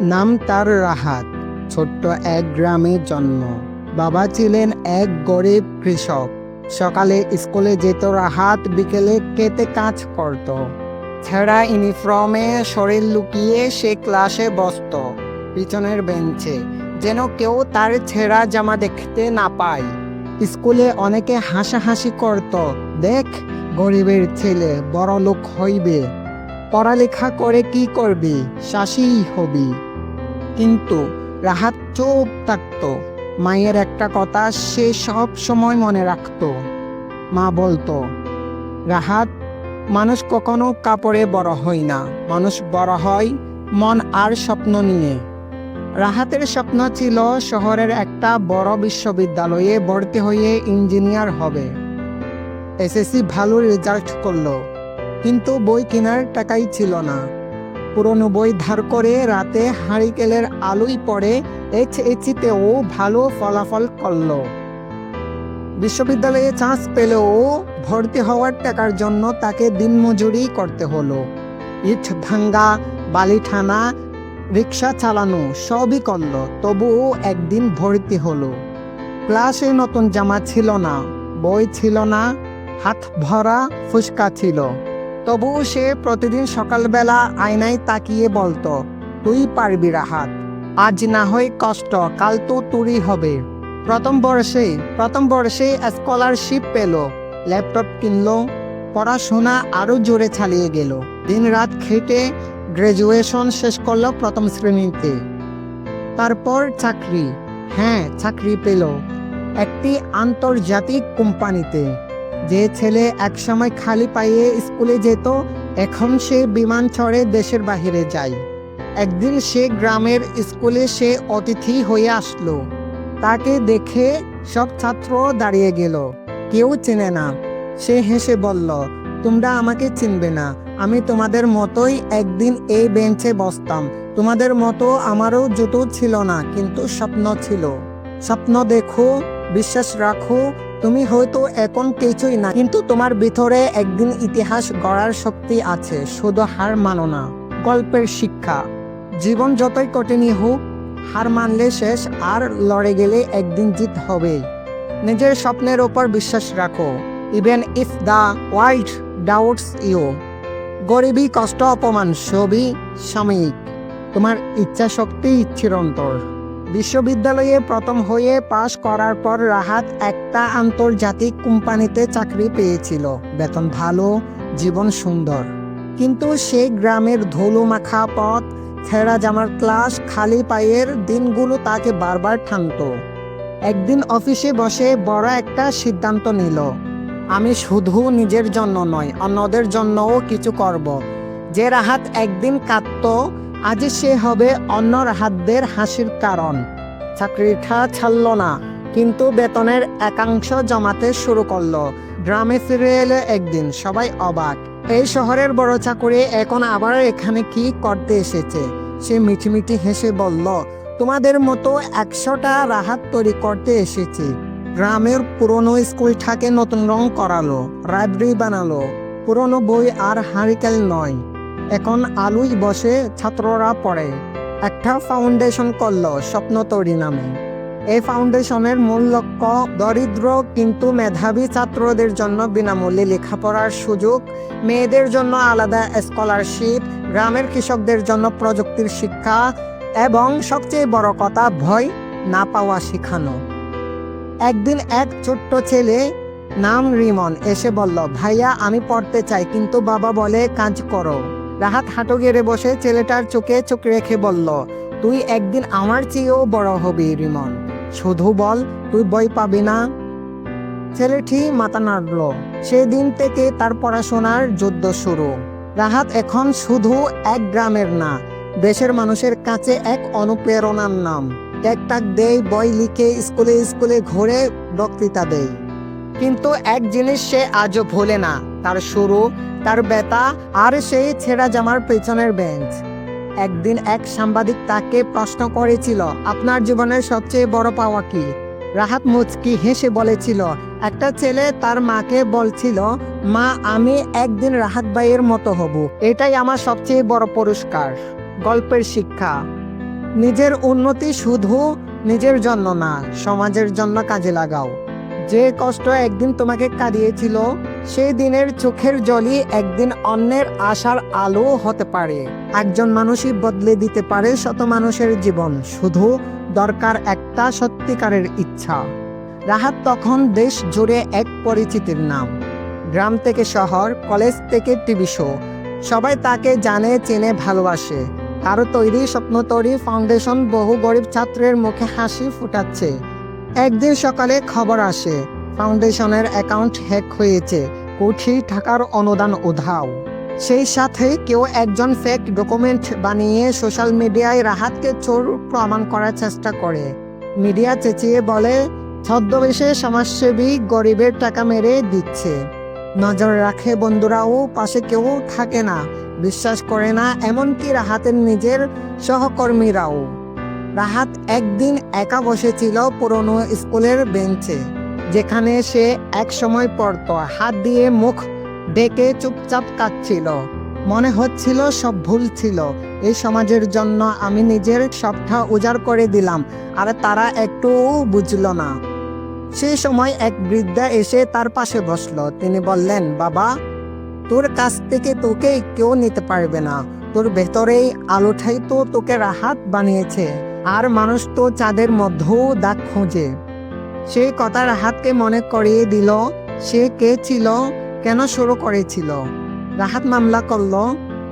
নাম তার রাহাত, ছোট্ট এক গ্রামে জন্ম। বাবা ছিলেন এক গরিব কৃষক। সকালে স্কুলে যেত রাহাত, বিকেলে খেতে কাজ করত। ছেঁড়া ইউনিফর্মে শরীর লুকিয়ে সে ক্লাসে বসত, পিছনের বেঞ্চে, যেন কেউ তার ছেঁড়া জামা দেখতে না পায়। স্কুলে অনেকে হাসাহাসি করত, দেখ, গরিবের ছেলে বড় লোক হইবে। পড়ালেখা করে কি করবি? শাসি হবি। কিন্তু রাহাত চুপ থাকত। মায়ের একটা কথা সে সব সময় মনে রাখত। মা বলতো, রাহাত, মানুষ কখনো কাপড়ে বড় হয় না। মানুষ বড় হয় মন আর স্বপ্ন নিয়ে। রাহাতের স্বপ্ন ছিল শহরের একটা বড় বিশ্ববিদ্যালয়ে ভর্তি হয়ে ইঞ্জিনিয়ার হবে। এসএসসি ভালো রেজাল্ট করল, কিন্তু বই কেনার টাকাই ছিল না। পুরনো বই ধার করে রাতে হারিকেলের আলোই পড়ে এইচ এইচিতেও ভালো ফলাফল করল। বিশ্ববিদ্যালয়ে চান্স পেলেও ভর্তি হওয়ার টাকার জন্য তাকে দিনমজুরি করতে হলো। ইট ভাঙ্গা, বালি ঠানা রিক্সা চালানো সবই করল, তবুও একদিন ভর্তি হলো। ক্লাসে নতুন জামা ছিল না, বই ছিল না, হাত ভরা ফুসকা ছিল। তবুও সে প্রতিদিন সকালবেলা আয়নায় তাকিয়ে বলতো, তুই পারবি রাহাত। আজ না হয় কষ্ট, কাল তো তুরই হবে। প্রথম বর্ষে প্রথম বর্ষে স্কলারশিপ পেল ল্যাপটপ কিনলো, পড়াশোনা আরও জোরে চালিয়ে গেল। দিন রাত খেটে গ্রাজুয়েশন শেষ করল প্রথম শ্রেণীতে। তারপর চাকরি হ্যাঁ চাকরি পেল। একটি আন্তর্জাতিক কোম্পানিতে। যে ছেলে একসময় খালি পাইয়ে স্কুলে যেত, এখন সে বিমান চড়ে দেশের বাহিরে যায়। একদিন সে গ্রামের স্কুলে সে অতিথি হয়ে আসলো। তাকে দেখে সব ছাত্র দাঁড়িয়ে গেল। কেউ চেনে না। সে হেসে বলল, তোমরা আমাকে চিনবে না। আমি তোমাদের মতোই একদিন এই বেঞ্চে বসতাম। তোমাদের মতো আমারও জুতো ছিল না, কিন্তু স্বপ্ন ছিল। স্বপ্ন দেখো, বিশ্বাস রাখো তুমি হয়তো এখন কিছুই না কিন্তু তোমার ভিতরে একদিন ইতিহাস গড়ার শক্তি আছে, শুধু হার মানো না, গল্পের শিক্ষা। জীবন যতই কঠিনই হোক, হার মানলে শেষ, আর লড়ে গেলে একদিন জিত হবে। নিজের স্বপ্নের ওপর বিশ্বাস রাখো। Even if the world doubts you গরিবী কষ্ট অপমান, সবই সাময়িক। তোমার ইচ্ছা শক্তি চিরন্তর। বিশ্ববিদ্যালয়ে প্রথম হয়ে পাশ করার পর রাহাত একটা আন্তর্জাতিক কোম্পানিতে চাকরি পেয়েছিল। বেতন ভালো, জীবন সুন্দর। কিন্তু সেই গ্রামের ধুলো মাখা পথ, ছেঁড়া জামার ক্লাস, খালি পায়ের দিনগুলো তাকে বারবার টানত। একদিন অফিসে বসে বড় একটা সিদ্ধান্ত নিল, আমি শুধু নিজের জন্য নয়, অন্যদের জন্যও কিছু করব। যে রাহাত একদিন কাঁদত আজ সে হবে অন্য রাহাতদের হাসির কারণ চাকরিটা ছাড়ল না, কিন্তু বেতনের একাংশ জমাতে শুরু করল। গ্রামে ফিরে এলে একদিন সবাই অবাক। এই শহরের বড় চাকরি এখন আবার এখানে কি করতে এসেছে? সে মিঠি মিঠি হেসে বলল, তোমাদের মতো একশোটা রাহাত তৈরি করতে এসেছি। গ্রামের পুরনো স্কুলটাকে নতুন রং করালো লাইব্রেরি বানালো। পুরনো বই আর হারিকেল নয়। এখন আলুই বসে ছাত্ররা পড়ে। একটা ফাউন্ডেশন করল স্বপ্ন তৈরি নামে। এই ফাউন্ডেশনের মূল লক্ষ্য দরিদ্র কিন্তু মেধাবী ছাত্রদের জন্য বিনামূল্যে লেখাপড়ার সুযোগ, মেয়েদের জন্য আলাদা স্কলারশিপ গ্রামের কৃষকদের জন্য প্রযুক্তির শিক্ষা এবং সবচেয়ে বড় কথা ভয় না পাওয়া শেখানো। একদিন এক ছোট্ট ছেলে নাম রিমন এসে বলল, ভাইয়া, আমি পড়তে চাই, কিন্তু বাবা বলে, কাজ করো। রাহাত হাঁটু গেড়ে বসে ছেলেটার চোখে চোখ রেখে বলল, তুই একদিন আমার চেয়েও বড় হবি রিমন। শুধু বল, তুই বই পাবি না। ছেলেটি মাথা নাড়ল। সেদিন থেকে তার পড়াশোনার যুদ্ধ শুরু। রাহাত এখন শুধু এক গ্রামের না, দেশের মানুষের কাছে এক অনুপ্রেরণার নাম। ট্যাগ দেয়, বই লিখে, স্কুলে স্কুলে ঘুরে বক্তৃতা দেয়। কিন্তু এক জিনিস সে আজও ভোলে না, তার শুরু তার বেতা আর সেই ছেঁড়া জামার পেছনের বেঞ্চ। একদিন এক সাংবাদিক তাকে প্রশ্ন করেছিল, আপনার জীবনের সবচেয়ে বড় পাওয়া কি? রাহাত মুচকি হেসে বলেছিল, একটা ছেলে তার মাকে বলছিল, মা, আমি একদিন রাহাত ভাইয়ের মতো হব। এটাই আমার সবচেয়ে বড় পুরস্কার। গল্পের শিক্ষা। নিজের উন্নতি শুধু নিজের জন্য না, সমাজের জন্য কাজে লাগাও। যে কষ্ট একদিন তোমাকে কাঁদিয়েছিল, সেই দিনের চোখের জলই একদিন অন্যের আশার আলো হতে পারে। একজন মানুষই বদলে দিতে পারে শত মানুষের জীবন, শুধু দরকার একটা সত্যিকারের ইচ্ছা। রাহাত তখন দেশ জুড়ে এক পরিচিতির নাম। গ্রাম থেকে শহর, কলেজ থেকে টিভি শো। সবাই তাকে জানে, চেনে, ভালোবাসে। কারও তৈরি স্বপ্ন তৈরি ফাউন্ডেশন বহু গরিব ছাত্রের মুখে হাসি ফুটাচ্ছে। একদিন সকালে খবর আসে, ফাউন্ডেশনের অ্যাকাউন্ট হ্যাক হয়েছে কোটি টাকার অনুদান উধাও। সেই সাথে কেউ একজন ফেক ডকুমেন্ট বানিয়ে সোশ্যাল মিডিয়ায় রাহাতকে চোর প্রমাণ করার চেষ্টা করে। মিডিয়া চেঁচিয়ে বলে, ছদ্মবেশে সমাজসেবী গরিবের টাকা মেরে দিচ্ছে। নজর রাখে বন্ধুরাও, পাশে কেউ থাকে না। বিশ্বাস করে না, এমনকি রাহাতের নিজের সহকর্মীরাও। রাহাত একদিন একা বসেছিল পুরনো স্কুলের বেঞ্চে, যেখানে সে এক সময় পড়তো। হাত দিয়ে মুখ ডেকে চুপচাপ কাঁদছিল। মনে হচ্ছিল সব ভুল ছিল। এই সমাজের জন্য আমি নিজের সবটা উজাড় করে দিলাম, আর তারা একটু বুঝলো না। সেই সময় এক বৃদ্ধা এসে তার পাশে বসল। তিনি বললেন, বাবা, তোর কাছ থেকে তোকে কেউ নিতে পারবে না। তোর ভেতরেই আলোটাই তো তোকে রাহাত বানিয়েছে। আর মানুষ তো চাঁদের মধ্যেও দাগ খোঁজে। সেই কথা রাহাতকে মনে করিয়ে দিল, সে কে ছিল, কেন শুরু করেছিল? রাহাত মামলা করল,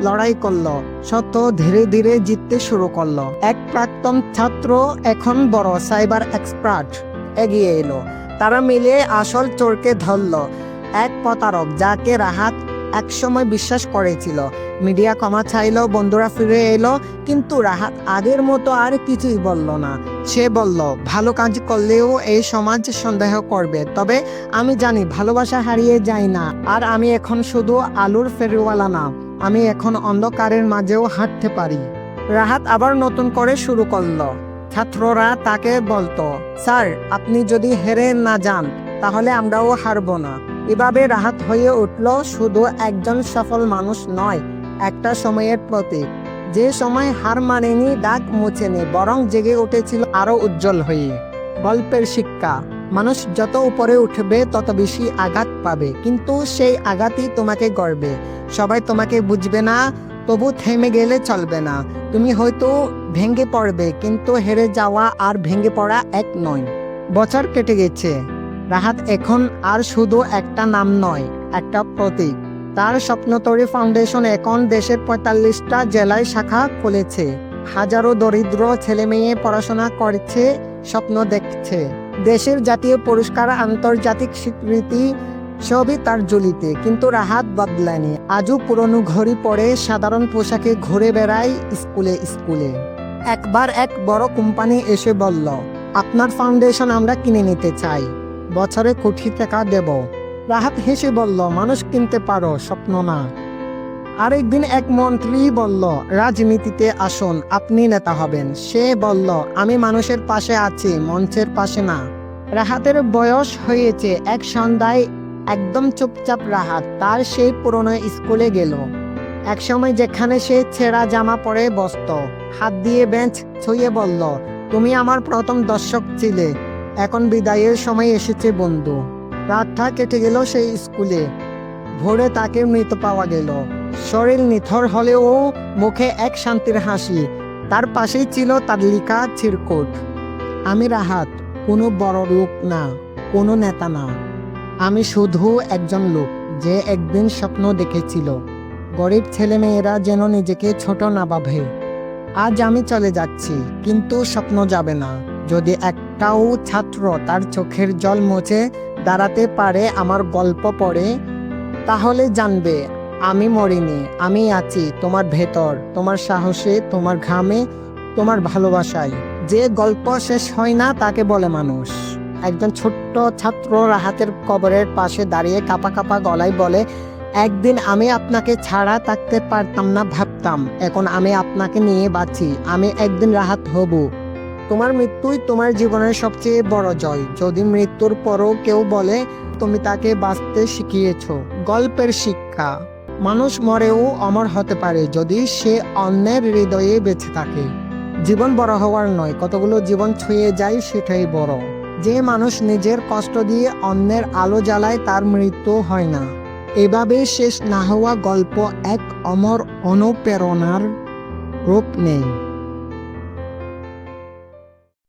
লড়াই করল, সত্য ধীরে ধীরে জিততে শুরু করল। এক প্রাক্তন ছাত্র, এখন বড় সাইবার এক্সপার্ট, এগিয়ে এলো। তারা মিলে আসল চোরকে ধরলো, এক প্রতারক, যাকে রাহাত একসময় বিশ্বাস করেছিল। মিডিয়া ক্ষমা চাইলো, বন্ধুরা ফিরে এলো, কিন্তু রাহাত আগের মতো আর কিছুই বলল না। সে বলল, ভালো কাজ করলেও এই সমাজ সন্দেহ করবে, তবে আমি জানি ভালোবাসা হারিয়ে যায় না, আর আমি এখন শুধু আলুর ফেরিওয়ালা না, আমি এখন অন্ধকারের মাঝেও হাঁটতে পারি। রাহাত আবার নতুন করে শুরু করল। ছাত্ররা তাকে বলতো, স্যার, আপনি যদি হেরে না যান, তাহলে আমরাও হারবো না। এভাবে রাহাত হয়ে উঠল, শুধু একজন সফল মানুষ নয়, একটা সময়ের প্রতীক। যে সময় হার মানেনি, দাগ মুছেনি, বরং জেগে উঠেছিল আরও উজ্জ্বল হয়ে। গল্পের শিক্ষা, মানুষ যত উপরে উঠবে, তত বেশি আঘাত পাবে। কিন্তু সেই আঘাতই তোমাকে গড়বে। সবাই তোমাকে বুঝবে না, তবু থেমে গেলে চলবে না। তুমি হয়তো ভেঙে পড়বে, কিন্তু হেরে যাওয়া আর ভেঙে পড়া এক নয়। বছর কেটে গেছে। রাহাত এখন আর শুধু একটা নাম নয়, একটা প্রতীক। তার স্বপ্নতরী ফাউন্ডেশন এখন দেশের পঁয়তাল্লিশটা জেলায় শাখা খুলেছে। হাজারো দরিদ্র ছেলে মেয়ে পড়াশোনা করছে, স্বপ্ন দেখছে। দেশের জাতীয় পুরস্কার, আন্তর্জাতিক স্বীকৃতি সবই তার জুলিতে কিন্তু রাহাত বদলায়নি। আজও পুরনো ঘড়ি পরে সাধারণ পোশাকে ঘুরে বেড়ায় স্কুলে স্কুলে। একবার এক বড় কোম্পানি এসে বলল, আপনার ফাউন্ডেশন আমরা কিনে নিতে চাই। বছরে কোটি টাকা দেব। রাহাত হেসে বলল, মানুষ কিনতে পারো, স্বপ্ন না। আরেকদিন এক মন্ত্রী বলল, রাজনীতিতে আসুন, আপনি নেতা হবেন। সে বলল, আমি মানুষের পাশে আছি, মঞ্চের পাশে না। রাহাতের বয়স হয়েছে এক সন্ধ্যায় একদম চুপচাপ রাহাত। তার সেই পুরনো স্কুলে গেল। একসময় যেখানে সে ছেঁড়া জামা পরে বসত। হাত দিয়ে বেঞ্চ ছুঁয়ে বলল, তুমি আমার প্রথম দর্শক ছিলে। এখন বিদায়ের সময় এসেছে বন্ধু। রাতটা কেটে গেল সেই স্কুলে। ভোরে তাকে মৃত পাওয়া গেল। শরীর নিথর হলেও মুখে এক শান্তির হাসি। তার পাশেই ছিল তার লিখা চিরকুট। আমি রাহাত, কোনো বড় লোক না, কোনো নেতা না। আমি শুধু একজন লোক, যে একদিন স্বপ্ন দেখেছিল। গরিব ছেলেমেয়েরা যেন নিজেকে ছোট না ভাবে। আজ আমি চলে যাচ্ছি, কিন্তু স্বপ্ন যাবে না। যদি একটাও ছাত্র তার চোখের জল মুছে দাঁড়াতে পারে, আমার গল্প পড়ে। তাহলে জানবে, আমি মরিনি, আমি আছি তোমার ভেতর, তোমার সাহসে, তোমার ঘামে, তোমার ভালোবাসায়। যে গল্প শেষ হয় না, তাকে বলে মানুষ। একজন ছোট্ট ছাত্র রাহাতের কবরের পাশে দাঁড়িয়ে কাপা কাপা গলায় বলে, একদিন আমি আপনাকে ছাড়া থাকতে পারতাম না, ভাবতাম। এখন আমি আপনাকে নিয়ে বাঁচি। আমি একদিন রাহাত হব। তোমার মৃত্যুই তোমার জীবনের সবচেয়ে বড় জয়। যদি মৃত্যুর পরও কেউ বলে, তুমি তাকে বাঁচতে শিখিয়েছ। গল্পের শিক্ষা, মানুষ মরেও অমর হতে পারে যদি সে অন্যের হৃদয়ে বেঁচে থাকে। জীবন বড় হওয়ার নয়, কতগুলো জীবন ছুঁয়ে যায় সেটাই বড়। যে মানুষ নিজের কষ্ট দিয়ে অন্যের আলো জ্বালায়, তার মৃত্যু হয় না। এভাবে শেষ না হওয়া গল্প এক অমর অনুপ্রেরণার রূপ নেই